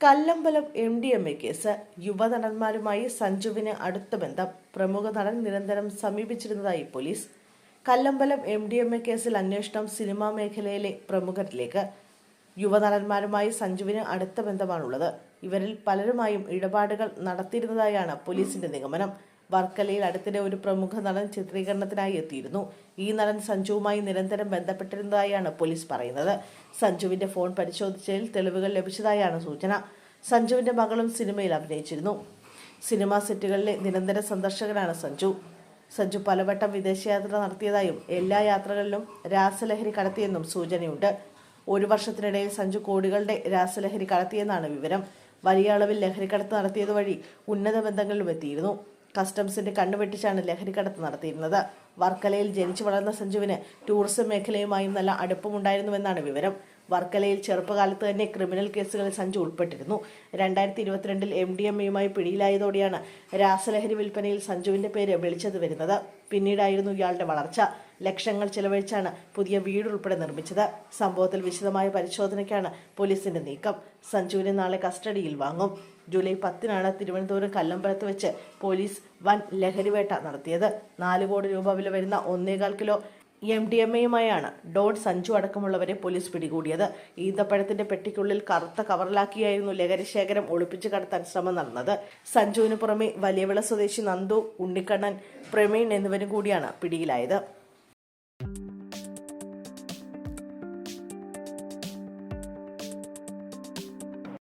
Kallambalam M D M A case യുവനടന്മാരുമായി സഞ്ജുവിന് അടുത്ത ബന്ധം. പ്രമുഖ നടൻ നിരന്തരം സമീപിച്ചിരുന്നതായി police. Kallambalam M D M A കേസിൽ അന്വേഷണം സിനിമാ മേഖലയിലെ പ്രമുഖരിലേക്ക്. യുവനടന്മാരുമായി സഞ്ജുവിന് അടുത്ത ബന്ധമാണുള്ളത്. ഇവരിൽ പലരുമായും ഇടപാടുകൾ നടത്തിയിരുന്നതായാണ് പോലീസിന്റെ നിഗമനം. വർക്കലയിൽ അടുത്തിടെ ഒരു പ്രമുഖ നടൻ ചിത്രീകരണത്തിനായി എത്തിയിരുന്നു. ഈ നടൻ സഞ്ജുവുമായി നിരന്തരം ബന്ധപ്പെട്ടിരുന്നതായാണ് പോലീസ് പറയുന്നത്. സഞ്ജുവിന്റെ ഫോൺ പരിശോധിച്ചതിൽ തെളിവുകൾ ലഭിച്ചതായാണ് സൂചന. സഞ്ജുവിന്റെ മകളും സിനിമയിൽ അഭിനയിച്ചിരുന്നു. സിനിമാ സെറ്റുകളിലെ നിരന്തര സന്ദർശകനാണ് സഞ്ജു. സഞ്ജു പലവട്ടം വിദേശയാത്ര നടത്തിയതായും എല്ലാ യാത്രകളിലും രാസലഹരി കടത്തിയെന്നും സൂചനയുണ്ട്. ഒരു വർഷത്തിനിടയിൽ സഞ്ജു കോടികളുടെ രാസലഹരി കടത്തിയെന്നാണ് വിവരം. വലിയ അളവിൽ ലഹരിക്കടത്ത് നടത്തിയത് വഴി ഉന്നത ബന്ധങ്ങളിലും എത്തിയിരുന്നു. കസ്റ്റംസിന്റെ കണ്ണുവെട്ടിച്ചാണ് ലഹരിക്കടത്ത് നടത്തിയിരുന്നത്. വർക്കലയിൽ ജനിച്ചു വളർന്ന സഞ്ജുവിന് ടൂറിസം മേഖലയുമായും നല്ല അടുപ്പമുണ്ടായിരുന്നുവെന്നാണ് വിവരം. വർക്കലയിൽ ചെറുപ്പകാലത്ത് തന്നെ ക്രിമിനൽ കേസുകളിൽ സഞ്ജു ഉൾപ്പെട്ടിരുന്നു. രണ്ടായിരത്തി ഇരുപത്തിരണ്ടിൽ എം ഡി എം എയുമായി പിടിയിലായതോടെയാണ് രാസലഹരി വിൽപ്പനയിൽ സഞ്ജുവിന്റെ പേര് വിളിച്ചത് വരുന്നത്. പിന്നീടായിരുന്നു ഇയാളുടെ വളർച്ച. ലക്ഷങ്ങൾ ചെലവഴിച്ചാണ് പുതിയ വീടുൾപ്പെടെ നിർമ്മിച്ചത്. സംഭവത്തിൽ വിശദമായ പരിശോധനയ്ക്കാണ് പോലീസിന്റെ നീക്കം. സഞ്ജുവിനെ നാളെ കസ്റ്റഡിയിൽ വാങ്ങും. ജൂലൈ പത്തിനാണ് തിരുവനന്തപുരം കല്ലമ്പലത്ത് വെച്ച് പോലീസ് വൻ ലഹരിവേട്ട നടത്തിയത്. നാല് കോടി രൂപ വില വരുന്ന ഒന്നേകാൽ കിലോ എം ഡി എം എയുമായാണ് ഡോൺ സഞ്ജു അടക്കമുള്ളവരെ പോലീസ് പിടികൂടിയത്. ഈന്തപ്പഴത്തിന്റെ പെട്ടിക്കുള്ളിൽ കറുത്ത കവറിലാക്കിയായിരുന്നു ലഹരിശേഖരം ഒളിപ്പിച്ചു കടത്താൻ ശ്രമം നടന്നത്. സഞ്ജുവിന് പുറമെ വലിയവിള സ്വദേശി നന്ദു ഉണ്ണിക്കണ്ണൻ പ്രമീൺ എന്നിവരും കൂടിയാണ് പിടിയിലായത്.